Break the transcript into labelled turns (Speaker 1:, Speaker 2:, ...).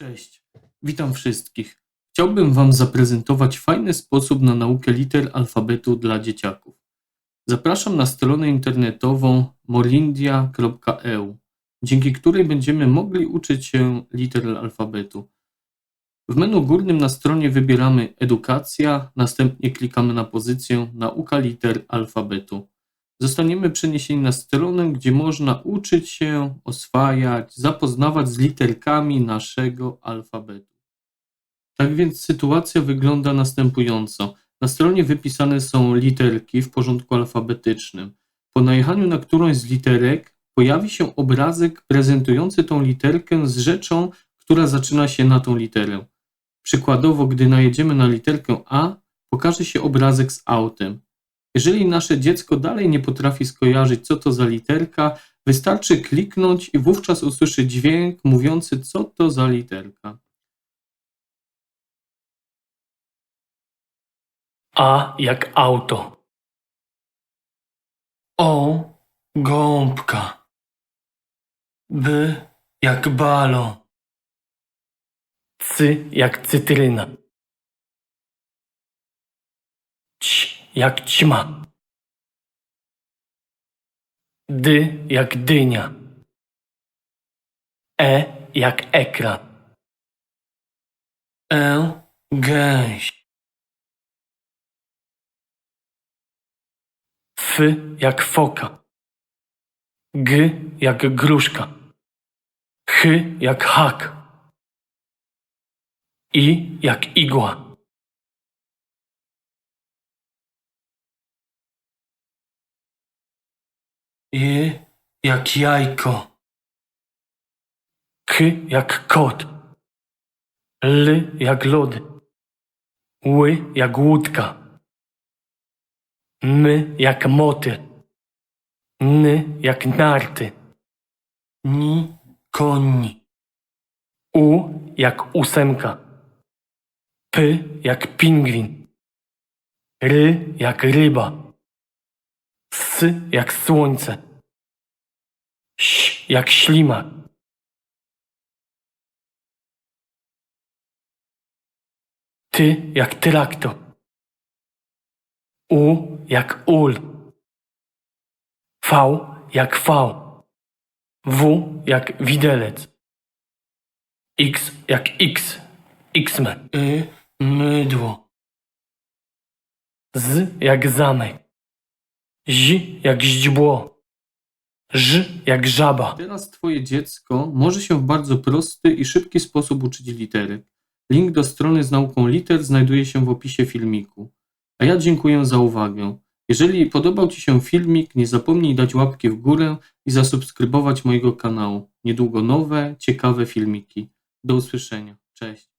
Speaker 1: Cześć, witam wszystkich. Chciałbym Wam zaprezentować fajny sposób na naukę liter alfabetu dla dzieciaków. Zapraszam na stronę internetową morindia.eu, dzięki której będziemy mogli uczyć się liter alfabetu. W menu górnym na stronie wybieramy Edukacja, następnie klikamy na pozycję Nauka liter alfabetu. Zostaniemy przeniesieni na stronę, gdzie można uczyć się, oswajać, zapoznawać z literkami naszego alfabetu. Tak więc sytuacja wygląda następująco. Na stronie wypisane są literki w porządku alfabetycznym. Po najechaniu na którąś z literek pojawi się obrazek prezentujący tą literkę z rzeczą, która zaczyna się na tą literę. Przykładowo, gdy najedziemy na literkę A, pokaże się obrazek z autem. Jeżeli nasze dziecko dalej nie potrafi skojarzyć, co to za literka, wystarczy kliknąć i wówczas usłyszy dźwięk mówiący, co to za literka.
Speaker 2: A jak auto. O gąbka. B jak balon. C jak cytryna. Jak ćma. D jak dynia. E jak ekran. L gęś. F jak foka. G jak gruszka. Ch jak hak. I jak igła. I jak jajko. K jak kot. L jak lody. Ły jak łódka. M jak motyl. N jak narty. Ni koni. U jak ósemka. P jak pingwin. R jak ryba. S jak słońce. Ś jak ślimak. Ty jak traktor. U jak ul. V jak V. W jak widelec. X jak X. X-Men. Y mydło. Z jak zamek. Z jak źdźbło. Ż jak żaba.
Speaker 1: Teraz Twoje dziecko może się w bardzo prosty i szybki sposób uczyć literek. Link do strony z nauką liter znajduje się w opisie filmiku. A ja dziękuję za uwagę. Jeżeli podobał Ci się filmik, nie zapomnij dać łapki w górę i zasubskrybować mojego kanału. Niedługo nowe, ciekawe filmiki. Do usłyszenia. Cześć.